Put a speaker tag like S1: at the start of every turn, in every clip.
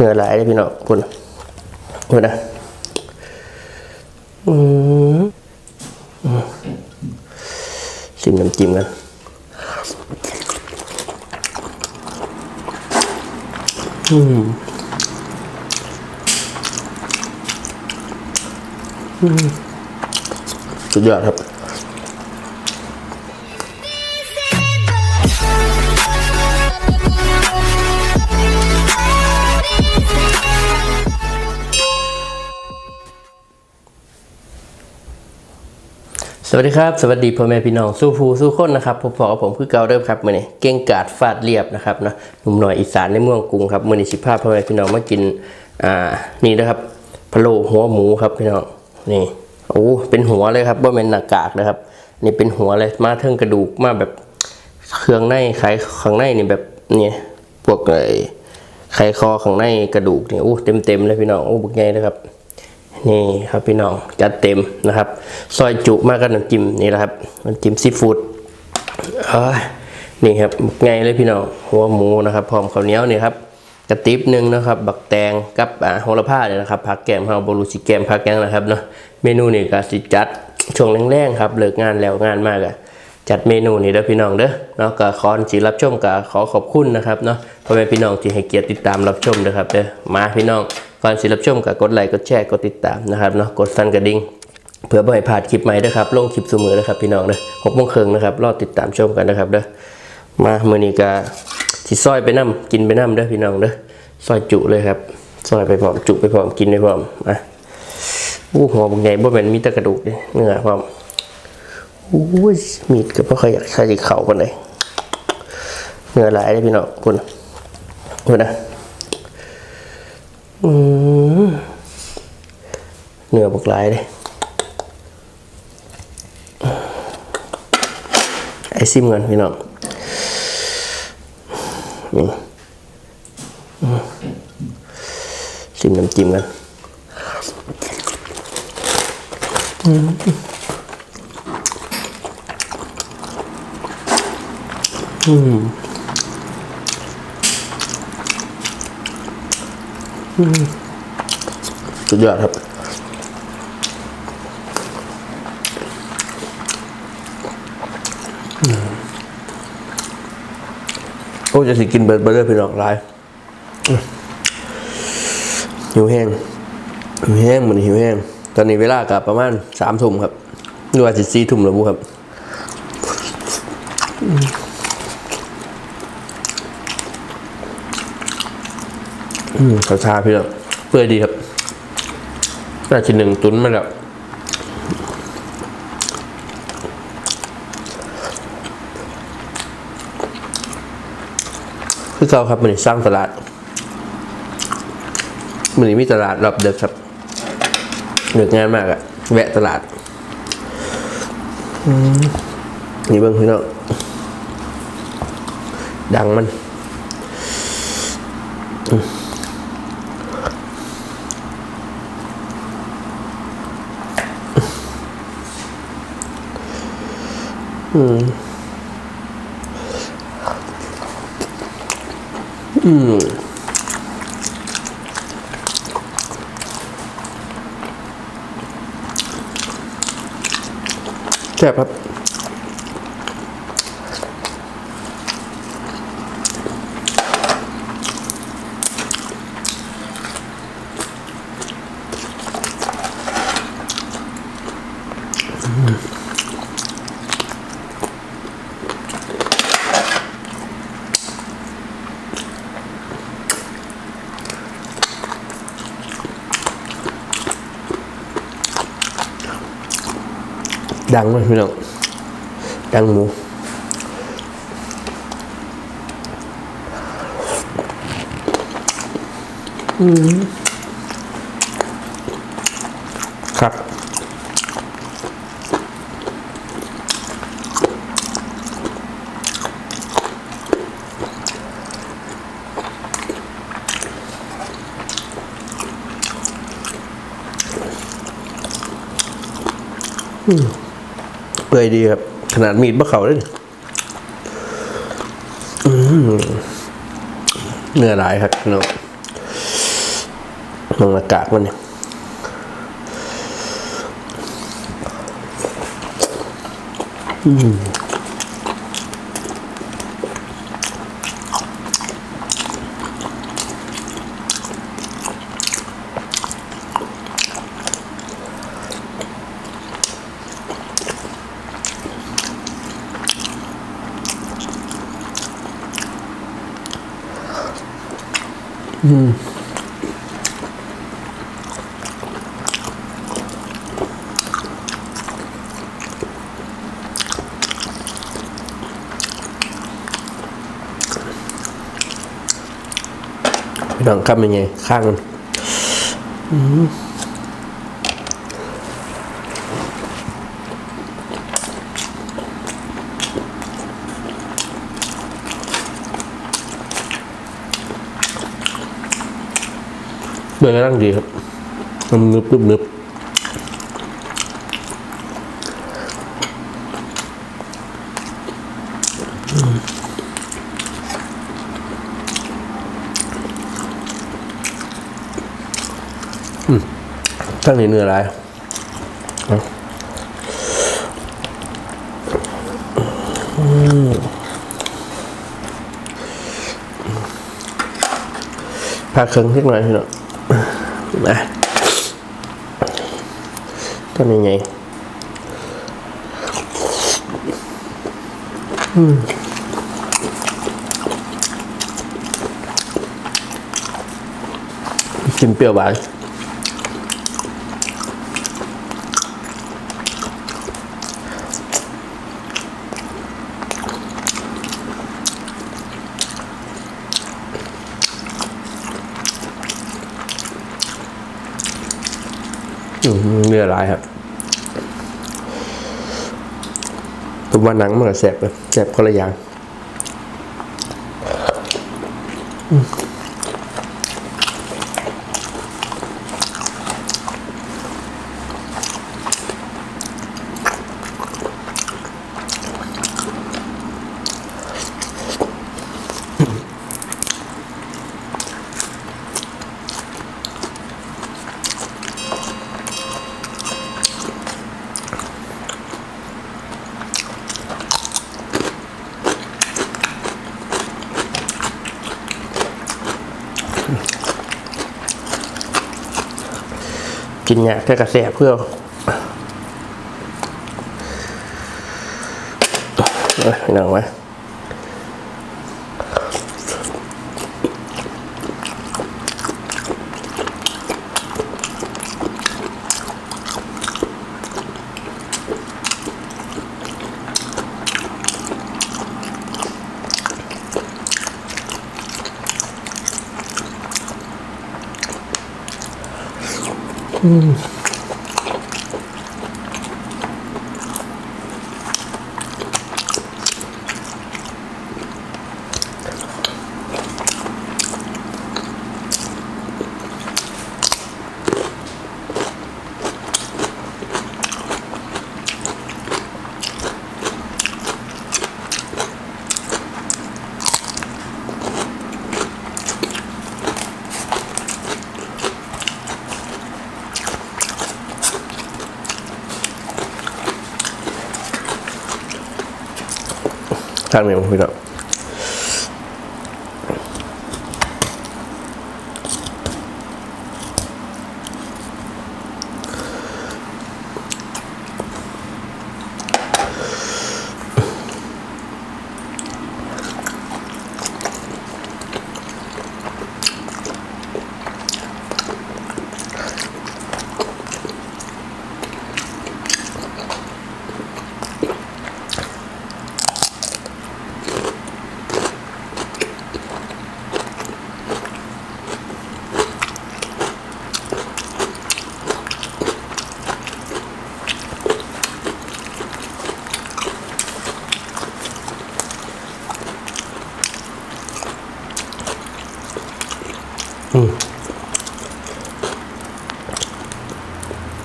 S1: เนื้อหลเลยพี่น้องคุณคุณนะอือืมชิมน้ำจิ้มกันอืมอืมสุดยอดครับ วัสดีครับ สวัสดีพ่อแม่พี่น้องสู้ภูสู้คนนะครับผมพอกับผมคือเกาเดิมครับมื่อนี้เก่งกาดฟาดเรียบนะครับเนาะหนุ่มหน่อยอีสานในเมืองกรุงครับมื่อนี้สิภาพพ่อแม่พี่น้องมากินอ่านี่นะครับพะโล้หัวหมูครับพี่น้องนี่โอ้เป็นหัวเลยครับว่าเป็นหน้ากากนะครับ นี่เป็นหัวเลยมาเทิงกระดูกมาแบบเครื่องในไขข้างในนี่แบบนี่พวกไอ้ไขคอข้างในกระดูกนี่โอ้เต็มเต็มเลยพี่น้องโอ้บุกใหญ่เลยครับ นี่ครับพี่น้องจัดเต็มนะครับซอยจุมากกับน้ำจิ้มนี่แหละครับน้ำจิ้มซีฟู้ดเอ้ยนี่ครับไงเลยพี่น้องหัวหมูนะครับ พร้อมข้าวเหนียวนี่ครับกระติบหนึ่งนะครับ บักแตงกับอ่าโหระพาเนี่ยนะครับผักแกมเฮาบรูสิแกมผักแกงนะครับเนาะเมนูนี่ก็สิจัดช่วงแรงๆครับเลิกงานแล้วงานมากอะ จัดเมนูนี่เด้อพี่น้องเด้อเนาะก็ขอสิรับชมก็ขอขอบคุณนะครับเนาะพ่อแม่พี่น้องที่ให้เกียรติติดตามรับชมนะครับเด้อมาพี่น้องก่อนสิรับชมก็กดไลค์กดแชร์กดติดตามนะครับเนาะกดสั่นกระดิ่งเพื่อบ่ให้พลาดคลิปใหม่นะครับลงคลิปเสมอนะครับพี่น้องเด้อหกโมงครึ่งนะครับรอติดตามชมกันนะครับเด้อมามื้อนี้ก็สิซอยไปน้ำกินไปน้ำเด้อพี่น้องเด้อซอยจุเลยครับซอยไปพร้อมจุไปพร้อมกินไปพร้อมอะอู้หัวบางใหญ่บ่แม่นมีแต่กระดูกเนื้อพร้อม อู้ยมีดก็บ่เคยอยากใช้เข่าปานใดเนื้อหลายเลยพี่น้องคุณคุณนะอืมเนื้อบักหลายเลยไอซิมกันพี่น้องนี่ซิมน้ำจิ้มกันอืม อืมสุดยอดครับ โอ้จะสิกินเบิร์เบอร์เดอร์พี่น้องหลายหิวแห้งหิวแห้งเหมือนหิวแห้ง ตอนนี้เวลากับประมาณสามทุ่มครับหรือว่าสิสี่ทุ่มแล้วบุครับ อืมขาวชาพี่อเปื่อยดีครับน่าจะหนึ่งตุ้นมาแล้วคือเขาครับมันสร้างตลาดมันนิมีตลาดรอบเดิมครับเหนือกงานมากอะแวะตลาดนี่เบิ้งพี่น้องดังมัน อื ดังมากพี่น้องดังหมูครับ อืม เปื่อยดีครับ ขนาดมีดมะเขาเลยเนื้อหลายครับพี่น้องลงอากาศมันเนี่ย พี่น้องครับยังไงข้างอืม เบื่อก็ตั้งดีครับมันนึบนึบนึบตั้งในเนื้ออะไรเอาอืมพาเครื่องสักน่อยพี่น้อง นะทำยังไงอืมกินเปรี้ยวหวาน เนื้อลายครับผมว่าหนังมันก็แสบเลยแสบคนละอย่าง กินยาแค่กระแสบเพื่อเอ้ยหนังไหมา งนี้พี่น้อ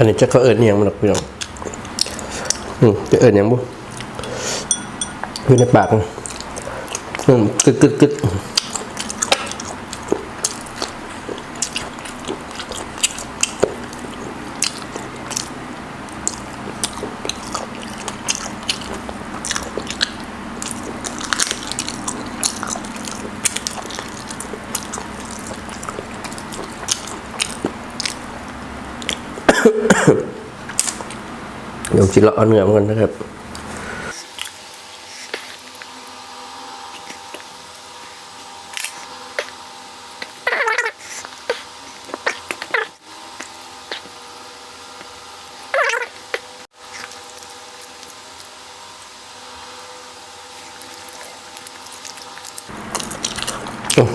S1: อันนี้จะเขาเอิญเนียงมันหรอกพี่น้องอืมจะเอิญเนียงบุอยู่ในปากอืมกึดกึดกึด เดี๋ยวจิเลาะเอาเนื้อมันกันนะครับ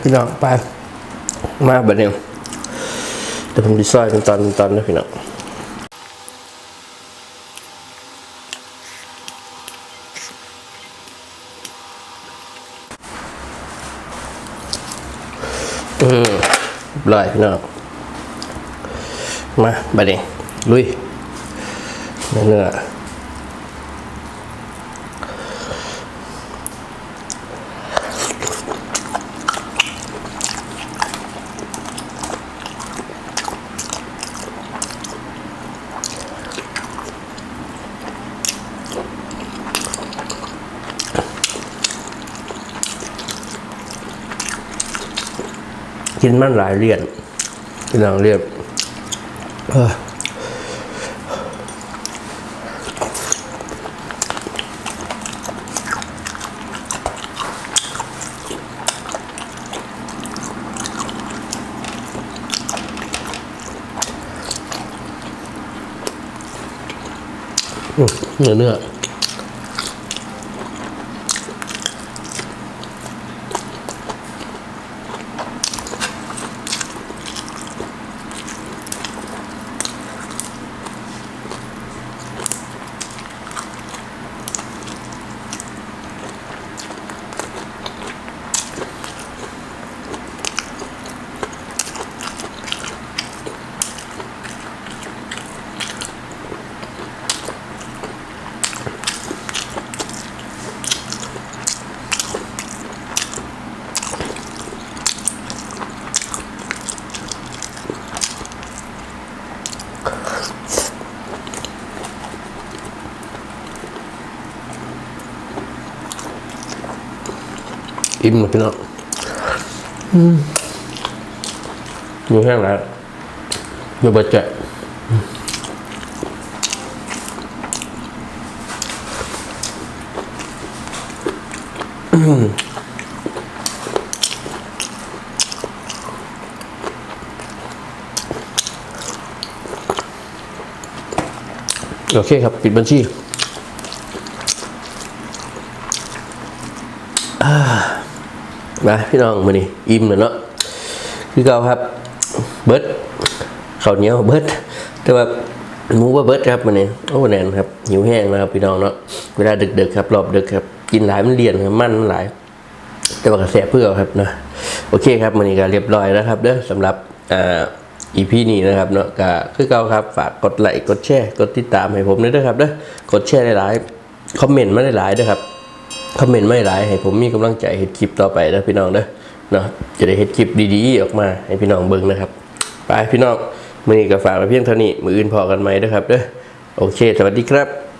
S1: พี่น้องไปมาแบบนี้เดี๋ยวผมดีไซน์เป็นตอนเป็นตอนนะพี่น้อง อืมเรียบร้อยพี่น้องมาแบบนี้ลุยเนื้อ กินมันหลายเรียนพี่น้องเรียบเออเนื้อเนื้อ อิ่มเลยพี่น้องอยู่แห้งแล้วอยู่บะเจะโอเคครับ ปิดบัญชีมา พี่น้องมานี่อิ่มเลยเนาะคือเก่าครับ เบิร์ดข้าวเหนียวเบิร์ดแต่ว่าหมูว่าเบิร์ดครับมันนี่โอ้แนนครับหิวแห้งนะครับพี่น้องเนาะเวลาดึกๆครับรอบดึกครับ กินหลายมันเลี่ยนครับมันมันหลาย แต่ว่ากระแสเพื่อครับนะโอเคครับมันนี่ก็เรียบร้อยแล้วครับเด้อสำหรับอ่าอีพีนี้นะครับเนาะก็คือเก่าครับฝากกดไลค์กดแชร์กดติดตามให้ผมด้วยนะครับเด้อกดแชร์หลายๆคอมเมนต์มาหลายๆด้วยครับ คอมเมนต์ไม่หลายให้ผมมีกำลังใจเห็ดคลิปต่อไปนะพี่น้องเด้อเนาะจะได้เห็ดคลิปดีๆออกมาให้พี่น้องเบิ่งนะครับไปพี่น้องมื้อนี้ก็ฝากไว้เพียงเท่านี้มื้ออื่นพอกันไหมนะครับเด้อโอเค สวัสดีครับ